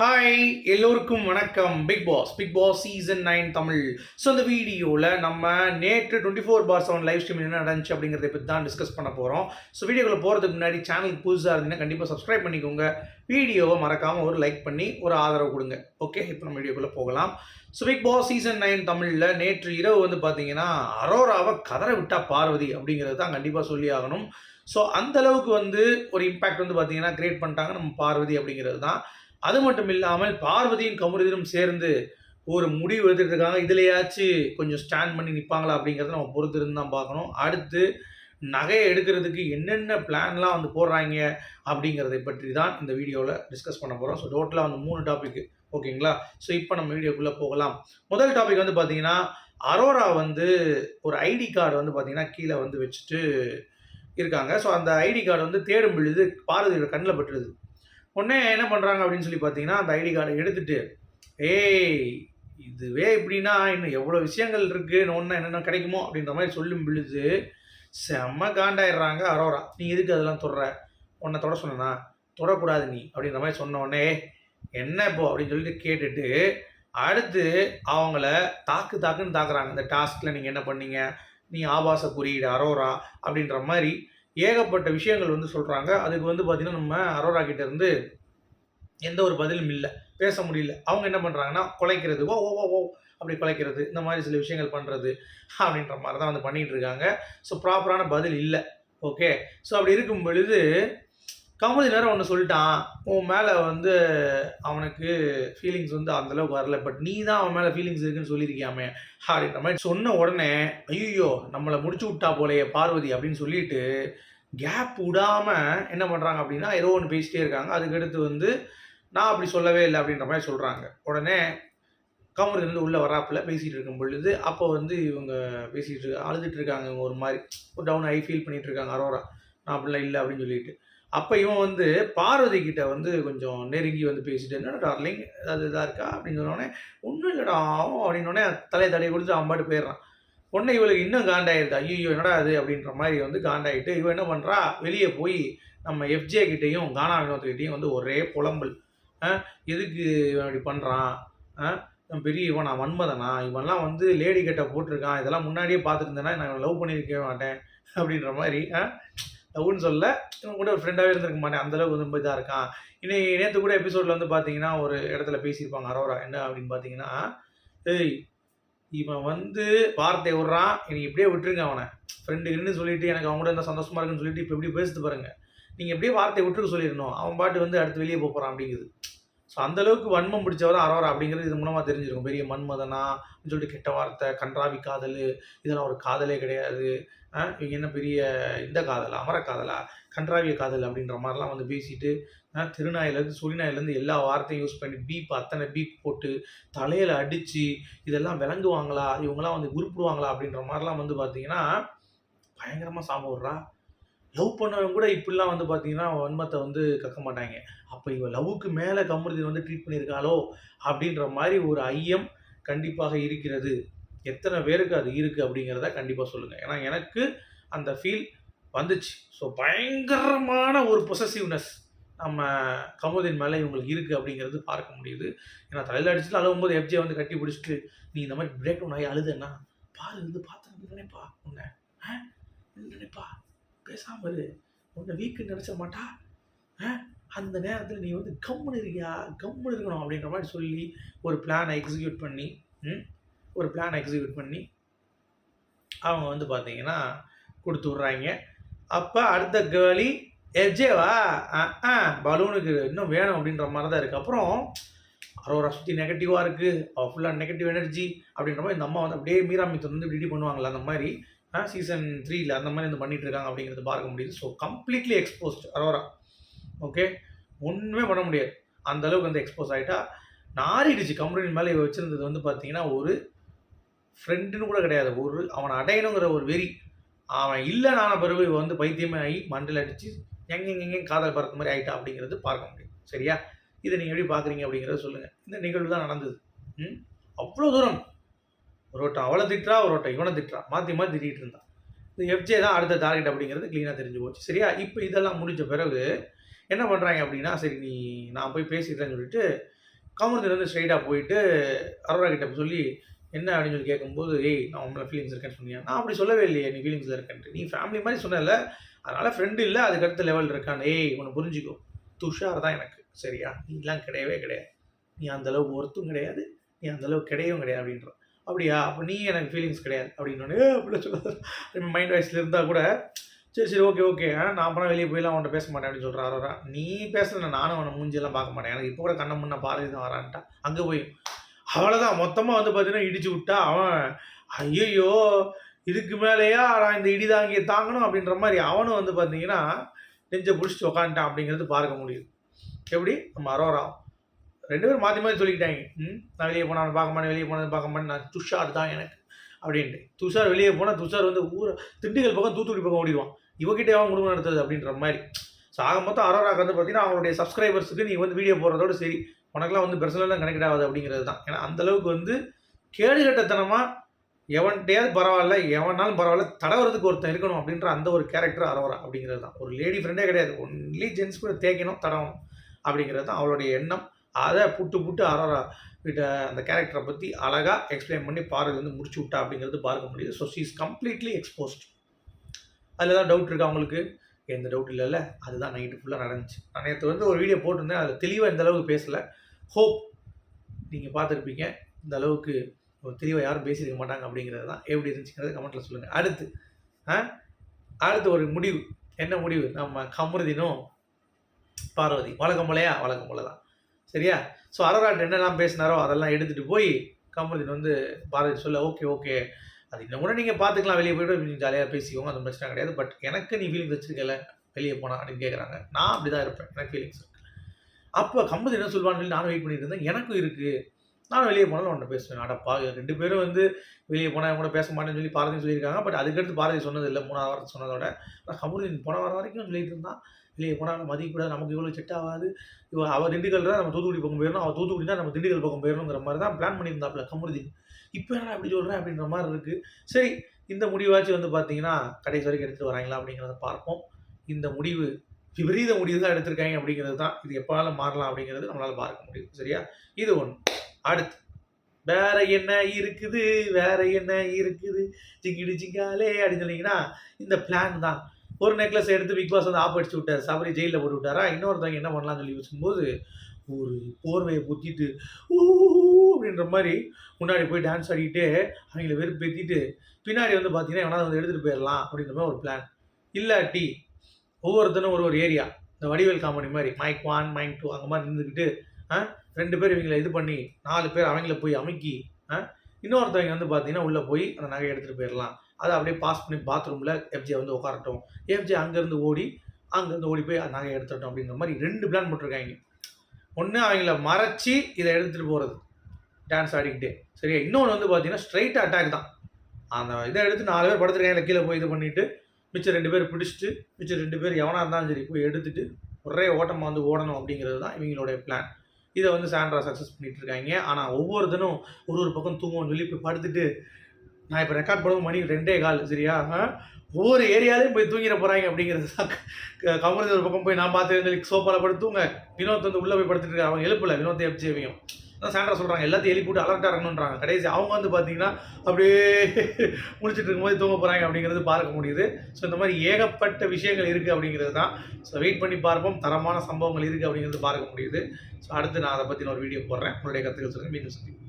Hi எல்லோருக்கும் வணக்கம். Bigg Boss Bigg Boss season nine Tamil. So இந்த வீடியோவில் நம்ம நேற்று twenty four bar seven live stream என்ன நடந்துச்சு அப்படிங்கிறத பற்றி தான் டிஸ்கஸ் பண்ண போகிறோம் ஸோ வீடியோக்குள்ள போகிறதுக்கு முன்னாடி சேனலுக்கு புதுசாக இருந்தீங்கன்னா கண்டிப்பாக சப்ஸ்கிரைப் பண்ணிக்கோங்க. வீடியோவை மறக்காமல் ஒரு லைக் பண்ணி ஒரு ஆதரவு கொடுங்க. ஓகே இப்போ நம்ம வீடியோக்குள்ளே போகலாம். So Bigg Boss season nine தமிழில் நேற்று இரவு வந்து பார்த்தீங்கன்னா அரோராவை கதற விட்டா பார்வதி அப்படிங்கிறது தான் கண்டிப்பாக சொல்லி ஆகணும். ஸோ அந்தளவுக்கு வந்து ஒரு இம்பேக்ட் வந்து பார்த்தீங்கன்னா கிரியேட் பண்ணிட்டாங்க நம்ம பார்வதி அப்படிங்கிறது தான். அது மட்டும் இல்லாமல் பார்வதியும் கமருதீனும் சேர்ந்து ஒரு முடிவு எடுத்துருக்காங்க இருக்காங்க இதுலையாச்சும் கொஞ்சம் ஸ்டாண்ட் பண்ணி நிற்பாங்களா அப்படிங்கிறத நம்ம பொறுத்திருந்து தான் பார்க்கணும். அடுத்து நகையை எடுக்கிறதுக்கு என்னென்ன பிளான்லாம் வந்து போடுறாங்க அப்படிங்கிறதை பற்றி தான் இந்த வீடியோவில் டிஸ்கஸ் பண்ண போகிறோம் ஸோ டோட்டலாக வந்து மூணு டாபிக் ஓகேங்களா? ஸோ இப்போ நம்ம வீடியோக்குள்ளே போகலாம். முதல் டாபிக் வந்து பார்த்தீங்கன்னா அரோரா வந்து ஒரு ஐடி கார்டு வந்து பார்த்தீங்கன்னா கீழே வந்து வச்சுட்டு இருக்காங்க. ஸோ அந்த ஐடி கார்டு வந்து தேடும் பொழுது பார்வதியோட கண்ணில் பட்டுருது உடனே என்ன பண்ணுறாங்க அப்படின்னு சொல்லி பார்த்தீங்கன்னா அந்த ஐடி கார்டை எடுத்துட்டு ஏய் இதுவே இப்படின்னா இன்னும் எவ்வளோ விஷயங்கள் இருக்குது ஒன்றா என்னென்ன கிடைக்குமோ? அப்படின்ற மாதிரி சொல்லும் பொழுது செம்ம காண்டாயிடுறாங்க அரோரா. நீ எதுக்கு அதெல்லாம் தொடுற? உன்னை தொட சொன்னா தொடக்கூடாது நீ. அப்படின்ற மாதிரி சொன்ன உடனே என்ன இப்போ? அப்படின்னு சொல்லிட்டு கேட்டுட்டு அடுத்து அவங்கள தாக்கு தாக்குன்னு தாக்குறாங்க. இந்த டாஸ்கில் நீங்கள் என்ன பண்ணீங்க? நீ ஆபாச குறியீடு அரோரா அப்படின்ற மாதிரி ஏகப்பட்ட விஷயங்கள் வந்து சொல்கிறாங்க அதுக்கு வந்து பார்த்திங்கன்னா நம்ம அரோரா கிட்ட இருந்து எந்த ஒரு பதிலும் இல்லை. பேச முடியல. அவங்க என்ன பண்ணுறாங்கன்னா குலைக்கிறது ஓ ஓ ஓ ஓ அப்படி குலைக்கிறது இந்த மாதிரி சில விஷயங்கள் பண்ணுறது அப்படின்ற மாதிரி தான் வந்து பண்ணிகிட்டு இருக்காங்க. ஸோ ப்ராப்பரான பதில் இல்லை. ஓகே ஸோ அப்படி இருக்கும் பொழுது கமதி நேரம் ஒன்று சொல்லிட்டான். உன் மேலே வந்து அவனுக்கு ஃபீலிங்ஸ் வந்து அந்தளவுக்கு வரல. பட் நீ தான் அவன் மேலே ஃபீலிங்ஸ் இருக்குன்னு சொல்லியிருக்கியாமே. அப்படின்ற மாதிரி சொன்ன உடனே ஐயோ நம்மளை முடிச்சு விட்டா போலையே பார்வதி அப்படின்னு சொல்லிட்டு கேப் விடாமல் என்ன பண்ணுறாங்க அப்படின்னா ஏதோ ஒன்று பேசிட்டே இருக்காங்க. அதுக்கடுத்து வந்து நான் அப்படி சொல்லவே இல்லை அப்படின்ற மாதிரி சொல்கிறாங்க உடனே கமருது வந்து உள்ளே வராப்புல பேசிகிட்டு இருக்கும் பொழுது அப்போ வந்து இவங்க பேசிகிட்டு இருக்க அழுதுட்டு இருக்காங்க இவங்க ஒரு மாதிரி. ஒரு டவுன் ஐ ஃபீல் பண்ணிகிட்டு இருக்காங்க அரோரா. நான் அப்படிலாம் இல்லை அப்படின்னு சொல்லிட்டு. அப்போ இவன் வந்து பார்வதி கிட்ட வந்து கொஞ்சம் நெருங்கி வந்து பேசிட்டு என்னடா டார்லிங் ஏதாவது இதாக இருக்கா? அப்படின்னு சொன்னோடனே ஒன்றும் இல்லைடா ஆகும் அப்படின்னோடனே தலையை தடையை கொடுத்து அம்பாட்டு போயிடுறான். உடனே இவளுக்கு இன்னும் காண்டாயிருது ஐயோ என்னடா அது அப்படின்ற மாதிரி வந்து காண்டாயிட்டு இவன் என்ன பண்ணுறா வெளியே போய் நம்ம எஃப்ஜே கிட்டேயும் கானா வினோத்கிட்டையும் வந்து ஒரே புலம்பல். ஆ, எதுக்கு இவன் இப்படி பண்ணுறான் பெரிய இவன் நான் வன்மதனா இவன்லாம் வந்து லேடி கட்ட போட்டிருக்கான் இதெல்லாம் முன்னாடியே பார்த்துருந்தேன்னா நான் லவ் பண்ணியிருக்கவே மாட்டேன் அப்படின்ற மாதிரி தவுன்னு சொல்ல இவன் கூட ஒரு ஃப்ரெண்டாகவே இருந்திருக்க மாட்டேன். அந்தளவுக்கு ரொம்ப இதாக இருக்கான். இன்னைக்கு நேற்று கூட எபிசோடில் வந்து பார்த்தீங்கன்னா ஒரு இடத்துல பேசியிருப்பாங்க அரோரா என்ன அப்படின்னு பார்த்தீங்கன்னா ஏய் இவன் வந்து வார்த்தை விட்றான். எனக்கு இப்படியே விட்டுருங்க அவனை. ஃப்ரெண்டுன்னு சொல்லிட்டு எனக்கு அவங்க கூட என்ன சந்தோஷமாக இருக்குன்னு சொல்லிட்டு இப்போ எப்படி பேசுது பாருங்க. நீங்கள் எப்படியே வார்த்தை விட்டுருக்க சொல்லிடணும். அவன் பாட்டு வந்து அடுத்து வெளியே போகிறான் அப்படிங்குது. ஸோ அந்தளவுக்கு வன்மம் பிடிச்சவரை அரோரா அப்படிங்கிறது இது மூலமாக தெரிஞ்சிருக்கும். பெரிய மன்மதனா அப்படின்னு சொல்லிட்டு கெட்ட வார்த்தை கன்றாவி காதல் இதெல்லாம் ஒரு காதலே கிடையாது. இவங்க என்ன பெரிய இந்த காதலா அமர காதலா கன்றாவிய காதல் அப்படின்ற மாதிரிலாம் வந்து பேசிட்டு திருநாயிலேருந்து சுழிநாயிலேருந்து எல்லா வார்த்தையும் யூஸ் பண்ணி பீப் அத்தனை பீப் போட்டு தலையில் அடித்து இதெல்லாம் விளங்குவாங்களா இவங்கெல்லாம் வந்து உருப்பிடுவாங்களா அப்படின்ற மாதிரிலாம் வந்து பார்த்தீங்கன்னா பயங்கரமாக சாப்பிட்றா லவ் பண்ணவங்க கூட இப்படிலாம் வந்து பார்த்தீங்கன்னா வன்மத்தை வந்து கக்க மாட்டாங்க. அப்போ இவன் லவ்வுக்கு மேலே கமருதி வந்து ட்ரீட் பண்ணியிருக்காளோ அப்படின்ற மாதிரி ஒரு ஐயம் கண்டிப்பாக இருக்கிறது. எத்தனை பேருக்கு அது இருக்குது அப்படிங்கிறத கண்டிப்பாக சொல்லுங்கள் ஏன்னா எனக்கு அந்த ஃபீல் வந்துச்சு. ஸோ பயங்கரமான ஒரு பொசசிவ்னஸ் நம்ம கமுதின் மேலே இவங்களுக்கு இருக்குது அப்படிங்கிறது பார்க்க முடியுது. ஏன்னா தலையில் அடிச்சுட்டு அழுவும் போது எஃப்ஜே வந்து கட்டி பிடிச்சிட்டு நீ இந்த மாதிரி பிரேக் டவுன் ஆகி அழுதுன்னா பாரு இருந்து பார்த்து நினைப்பா உன்னை? ஆ? நினைப்பா? பேசாமல் இரு. உன்னை வீக்கு நினச்ச மாட்டா? ஆ? அந்த நேரத்தில் நீ வந்து கம்முன்னு இருக்கியா? கம்முன்னு இருக்கணும் அப்படின்ற மாதிரி சொல்லி ஒரு பிளானை எக்ஸிக்யூட் பண்ணி ம்? ஒரு பிளானை எக்ஸிக்யூட் பண்ணி அவங்க வந்து பார்த்தீங்கன்னா கொடுத்து விட்றாங்க. அப்போ அடுத்த கேர்ளி எஜேவா ஆ பலூனுக்கு இன்னும் வேணும் அப்படின்ற மாதிரி தான் இருக்குது அப்புறம் அரோரா சுற்றி நெகட்டிவாக இருக்குது அவள் ஃபுல்லாக நெகட்டிவ் எனர்ஜி அப்படின்ற மாதிரி இந்த அம்மா வந்து அப்படியே மீராமித்து வந்து இப்படி இப்படி பண்ணுவாங்களா அந்த மாதிரி சீசன் த்ரீல அந்த மாதிரி வந்து பண்ணிட்டு இருக்காங்க அப்படிங்கிறது பார்க்க முடியுது. So completely exposed Aurora. Okay ஒன்றுமே பண்ண முடியாது. அந்த அளவுக்கு வந்து எக்ஸ்போஸ் ஆகிட்டா நாரிடுச்சு கம்பெனி மேலே இவ வந்து பார்த்தீங்கன்னா ஒரு ஃப்ரெண்டுன்னு கூட கிடையாது. ஒரு அவனை அடையணுங்கிற ஒரு வெறி. அவன் இல்லைனான பிறகு இவன் வந்து பைத்தியமே ஆகி மண்டல் அடித்து எங்கெங்கெங்கே காதல் பறக்க மாதிரி ஆகிட்டா அப்படிங்கிறது பார்க்க முடியும். சரியா? இதை நீங்கள் எப்படி பார்க்குறீங்க அப்படிங்கிறத சொல்லுங்கள் இந்த நிகழ்வு தான் நடந்தது. ம்? அவ்வளோ தூரம். ஒரு வட்டம் அவளை திட்டுறா ஒரு வட்டம் இவனை திட்டுறா. மாற்றி மாற்றி திட்டிகிட்டு இருந்தான். இந்த எஃப்ஜே தான் அடுத்த டார்கெட் அப்படிங்கிறது க்ளீனாக தெரிஞ்சு போச்சு. சரியா? இப்போ இதெல்லாம் முடிஞ்ச பிறகு என்ன பண்ணுறாங்க அப்படின்னா சரி நீ நான் போய் பேசிடுறேன்னு சொல்லிட்டு கமருதீன் ஸ்ட்ரைட்டாக போயிட்டு அரோரா கிட்ட சொல்லி என்ன அப்படின்னு சொல்லி கேட்கும்போது ஏய் நான் உங்களை ஃபீலிங்ஸ் இருக்கேன்னு சொன்னியா? நான் அப்படி சொல்லவே இல்லையே நீ ஃபீலிங்ஸில் இருக்கேன்ட்டு. நீ ஃபேமிலி மாதிரி சொன்னல அதனால் ஃப்ரெண்டு இல்லை அதுக்கு அடுத்த லெவல் இருக்கான் ஏய் உன்னை புரிஞ்சுக்கோ. துஷார் தான் எனக்கு. சரியா? நீலாம் கிடையவே கிடையாது. நீ அந்த அளவுக்கு ஒருத்தும் கிடையாது. நீ அந்த அளவுக்கு கிடையவும் கிடையாது. அப்படின்ற. அப்படியா? அப்போ நீ எனக்கு ஃபீலிங்ஸ் கிடையாது. அப்படின்னு அப்படி சொல்ல மைண்ட் வாய்ஸில் இருந்தால் கூட சரி சரி ஓகே ஓகே நான் அப்புறம் வெளியே போயெல்லாம் அவன்கிட்ட பேச மாட்டேன். அப்படின்னு சொல்கிறார் அவரா நீ பேசுகிறேன் நானும் அவனை மூஞ்சியெல்லாம் பார்க்க மாட்டேன். எனக்கு இப்போ கூட கண்ணை முன்ன பாரதி தான் வரான்ட்டா. அங்கே போய் அவ்வளோதான் மொத்தமாக வந்து பார்த்தீங்கன்னா இடிச்சு விட்டா அவன் ஐயையோ இதுக்கு மேலேயா நான் இந்த இடிதாங்கியை தாங்கணும் அப்படின்ற மாதிரி அவனும் வந்து பார்த்தீங்கன்னா நெஞ்சை பிடிச்சிட்டு உக்காந்துட்டான் அப்படிங்கிறது பார்க்க முடியுது. எப்படி? நம்ம அரோரா. ரெண்டு பேரும் மாற்றி மாற்றி சொல்லிக்கிட்டாங்க. ம் நான் வெளியே போனால் பார்க்க மாட்டேன் வெளியே போனது பார்க்க மாட்டேன் நான் துஷார் தான் எனக்கு அப்படின்ட்டு. துஷார் வெளியே போனால் துஷார் வந்து ஊரை திண்டுக்கல் பக்கம் தூத்துக்குடி பக்கம் ஓடிடுவான். இவகிட்டே அவன் குடும்பம் நடத்துறது அப்படின்ற மாதிரி. ஸோ ஆக மொத்தம் அரோராக்கு வந்து பார்த்தீங்கன்னா அவங்களுடைய சப்ஸ்கிரைபர்ஸுக்கு நீங்கள் வந்து வீடியோ போடுறதோட சரி. உனக்கெல்லாம் வந்து பெர்சனலாக கனெக்ட் அப்படிங்கிறது தான் ஏன்னா அந்தளவுக்கு வந்து கேடுகட்டத்தனமாக எவன்கிட்டயாவது பரவாயில்ல எவனாலும் பரவாயில்ல தடவுறதுக்கு ஒருத்தன் இருக்கணும் அப்படின்ற அந்த ஒரு கேரக்டர் அரோரா அப்படிங்கிறது தான் ஒரு லேடி ஃப்ரெண்டே கிடையாது. ஒன்லி ஜென்ஸ் கூட தேய்க்கணும் தடவணும் அப்படிங்கிறது தான் அவளுடைய எண்ணம். அதை புட்டு புட்டு அரோரா கிட்ட அந்த கேரக்டரை பற்றி அழகாக எக்ஸ்பிளைன் பண்ணி பார்வதி வந்து முடிச்சு விட்டா அப்படிங்கிறது பார்க்க முடியுது. So she is completely exposed அதில் தான் டவுட் இருக்கா அவங்களுக்கு எந்த டவுட் இல்லைல்ல. அதுதான் நைட்டு ஃபுல்லாக நடந்துச்சு. நான் நேற்று வந்து ஒரு வீடியோ போட்டிருந்தேன். அதில் தெளிவாக எந்த அளவுக்கு பேசலை. ஹோப் நீங்கள் பார்த்துருப்பீங்க. இந்த அளவுக்கு தெளிவாக யாரும் பேசியிருக்க மாட்டாங்க அப்படிங்கிறது தான் எப்படி இருந்துச்சுங்கிறத கமெண்ட்டில் சொல்லுங்கள் அடுத்து ஆ? அடுத்து ஒரு முடிவு. என்ன முடிவு? நம்ம கமருதினும் பார்வதி. வழக்கம் போலையா? வழக்கம் போல தான். சரியா? ஸோ அரராட்டு என்னெல்லாம் பேசினாரோ அதெல்லாம் எடுத்துகிட்டு போய் கமருதின் வந்து பார்வதி சொல்ல ஓகே ஓகே. அது இன்னும் கூட நீங்கள் பார்த்துக்கலாம். வெளியே போய்ட்டு நீங்கள் ஜாலியாக பேசிக்கோங்க. அது பிரச்சனை கிடையாது. பட் எனக்கு நீ ஃபீலிங்ஸ் வச்சிருக்கல வெளியே போனா? அப்படின்னு கேட்குறாங்க நான் அப்படி தான் இருப்பேன். எனக்கு ஃபீலிங்ஸ் இருக்கு. அப்போ கம்பது என்ன சொல்லுவான்னு சொல்லி நானும் வெயிட் பண்ணிட்டு இருந்தேன். எனக்கும் இருக்குது நான் வெளியே போனாலும் அவன்கிட்ட பேசுவேன். அடப்பா ரெண்டு பேரும் வந்து வெளியே போனால் கூட பேச மாட்டேன்னு சொல்லி பாரதி சொல்லியிருக்காங்க. பட் அதுக்கடுத்து பாரதி சொன்னது இல்லை. மூணாவது வாரத்தை சொன்னதோட நான் கமருதீன் போன வாரம் வரைக்கும் சொல்லிட்டு இருந்தான். வெளியே போனால் மதிக்கக்கூடாது. நமக்கு இவ்வளோ செட் ஆகாது. இவ அவள் திண்டுக்கல் தான் நம்ம தூத்துக்குடி பக்கம் போயிடணும். அவள் தூத்துக்குடி தான் நம்ம திண்டுக்கல் பக்கம் போயிடணுங்கிற மாதிரி தான் பிளான் பண்ணியிருந்தாப்புல கமருதீன் இப்போ என்ன அப்படி சொல்கிறேன் அப்படின்ற மாதிரி இருக்குது சரி இந்த முடிவாச்சும் வந்து பார்த்தீங்கன்னா கடைசி வரைக்கும் எடுத்துகிட்டு வராங்களா அப்படிங்கிறத பார்ப்போம். இந்த முடிவு விபரீத முடிவு தான் எடுத்திருக்காங்க அப்படிங்கிறது தான். இது எப்போனாலும் மாறலாம் அப்படிங்கிறது நம்மளால் பார்க்க முடியும். சரியா? இது ஒன்று அடுத்து வேற என்ன இருக்குது? வேற என்ன இருக்குது? ஜிங்கிடு ஜிங்காலே அப்படின்னு சொன்னீங்கன்னா இந்த பிளான் தான். ஒரு நெக்லஸ் எடுத்து பிக் பாஸ் வந்து ஆப் அடிச்சு விட்டார். சபரி ஜெயிலில் போட்டு விட்டாரா? இன்னொருத்தவங்க என்ன பண்ணலாம்னு சொல்லி யோசிக்கும்போது ஒரு போர்வையை குத்திட்டு ஊ அப்படின்ற மாதிரி முன்னாடி போய் டான்ஸ் ஆடிக்கிட்டு அவங்கள வெறுப்பேற்றிட்டு பின்னாடி வந்து பார்த்தீங்கன்னா எவனாவது வந்து எடுத்துகிட்டு போயிடலாம் அப்படின்ற மாதிரி ஒரு பிளான் இல்லாட்டி ஒவ்வொருத்தனும் ஒரு ஒரு ஏரியா. இந்த வடிவேல் காமெடி மாதிரி மைக் ஒன் மைக் டூ அங்கே மாதிரி இருந்துக்கிட்டு ரெண்டு பேர் இவங்களை இது பண்ணி நாலு பேர் அவங்கள போய் அமுக்கி ஆ இன்னொருத்தவங்க வந்து பார்த்தீங்கன்னா உள்ளே போய் அந்த நகையை எடுத்துகிட்டு போயிடலாம் அதை அப்படியே பாஸ் பண்ணி பாத்ரூமில் எஃப்ஜே வந்து உட்காரட்டும். எஃப்ஜே அங்கேருந்து ஓடி அங்கேருந்து ஓடி போய் அந்த நகையை எடுத்துட்டோம் அப்படின்ற மாதிரி ரெண்டு பிளான் போட்டிருக்காங்க. ஒன்று அவங்கள மறைச்சி இதை எடுத்துகிட்டு போகிறது டான்ஸ் ஆடிக்கிட்டே. சரியா? இன்னொன்று வந்து பார்த்தீங்கன்னா ஸ்ட்ரைட் அட்டாக் தான். அந்த இதை எடுத்து நாலு பேர் படுத்துருக்காங்க. கீழே போய் இது பண்ணிவிட்டு மிச்சம் ரெண்டு பேர் பிடிச்சிட்டு மிச்சம் ரெண்டு பேர் எவனாக இருந்தாலும் சரி போய் எடுத்துட்டு ஒரே ஓட்டமாக வந்து ஓடணும் அப்படிங்கிறது தான் இவங்களுடைய பிளான் இதை வந்து சாண்ட்ரா சக்ஸஸ் பண்ணிகிட்டு இருக்காங்க. ஆனால் ஒவ்வொருத்தனும் ஒரு ஒரு பக்கம் தூங்குவோம்னு விழிப்பு போய் படுத்துட்டு நான் இப்போ ரெக்கார்ட் பண்ணுவோம் மணி ரெண்டே கால் சரியா? ஒவ்வொரு ஏரியாலையும் போய் தூங்கிட போகிறாங்க அப்படிங்கிறது தான். கமருதி ஒரு பக்கம் போய் நான் பார்த்து சோஃபாவில் படுத்து தூங்க. வினோத் வந்து உள்ளே போய் படுத்துட்டு இருக்காங்க அவங்க எழுப்பல. வினோத் எப்ஜேவியும் அதான் சாண்ட்ரா சொல்கிறாங்க எல்லாத்தையும் எழுப்பி விட்டு அலர்ட்டாக இருக்கணுன்றாங்க கடைசி அவங்க வந்து பார்த்தீங்கன்னா அப்படியே முடிச்சிட்டு இருக்கும்போது தூங்க போகிறாங்க அப்படிங்கிறது பார்க்க முடியுது. ஸோ இந்த மாதிரி ஏகப்பட்ட விஷயங்கள் இருக்குது அப்படிங்கிறது தான். ஸோ வெயிட் பண்ணி பார்ப்போம். தரமான சம்பவங்கள் இருக்குது அப்படிங்கிறது பார்க்க முடியுது. ஸோ அடுத்து நான் அதை பற்றின ஒரு வீடியோ போடுறேன். உங்களுடைய கருத்துக்கள் சொல்லுங்கள் மீண்டும் சந்திப்போம்.